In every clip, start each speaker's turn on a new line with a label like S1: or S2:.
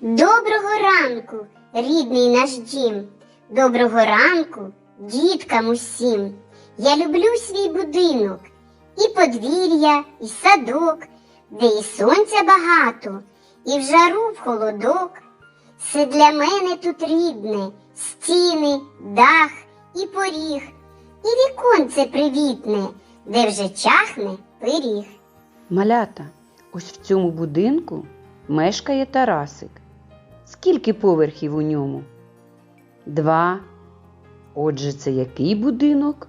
S1: Доброго ранку, рідний наш дім. Доброго ранку, діткам усім. Я люблю свій будинок, і подвір'я, і садок, де і сонця багато, і в жару, в холодок. Все для мене тут рідне, стіни, дах і поріг, і віконце привітне, де вже чахне пиріг.
S2: Малята, ось в цьому будинку мешкає Тарасик. Скільки поверхів у ньому? Два. Отже, це який будинок?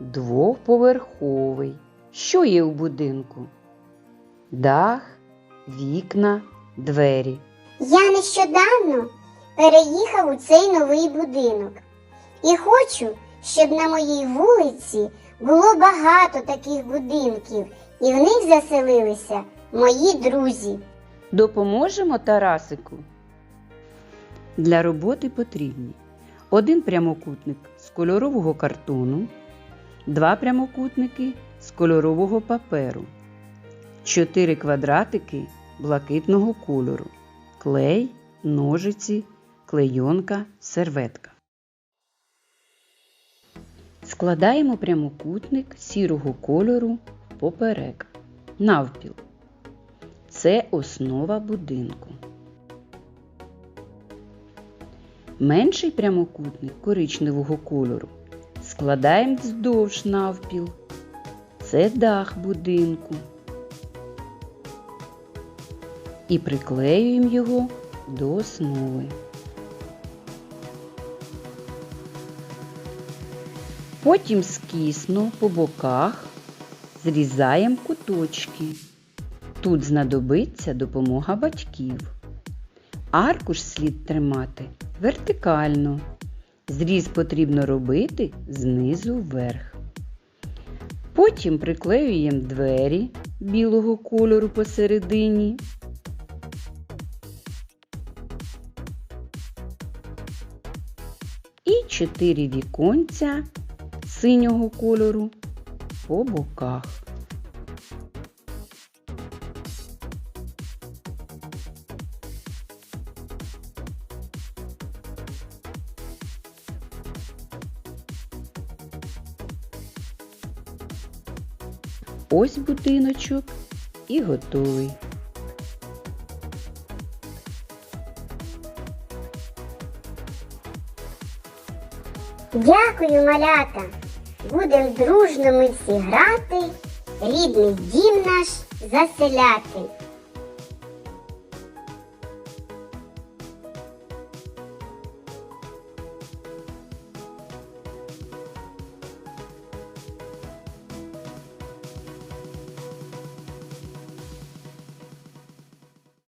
S2: Двоповерховий. Що є у будинку? Дах, вікна, двері.
S1: Я нещодавно переїхав у цей новий будинок і хочу, щоб на моїй вулиці було багато таких будинків, і в них заселилися мої друзі.
S2: Допоможемо Тарасику? Для роботи потрібні один прямокутник з кольорового картону, два прямокутники з кольорового паперу, чотири квадратики блакитного кольору, клей, ножиці, клейонка, серветка. Складаємо прямокутник сірого кольору поперек навпіл. Це основа будинку. Менший прямокутник коричневого кольору складаємо вздовж навпіл. Це дах будинку. І приклеюємо його до основи. Потім скісно по боках зрізаємо куточки. Тут знадобиться допомога батьків. Аркуш слід тримати вертикально. Зріз потрібно робити знизу вверх. Потім приклеюємо двері білого кольору посередині. І чотири віконця синього кольору по боках. Ось будиночок і готовий.
S1: Дякую, малята! Будем дружно ми всі грати, рідний дім наш заселяти.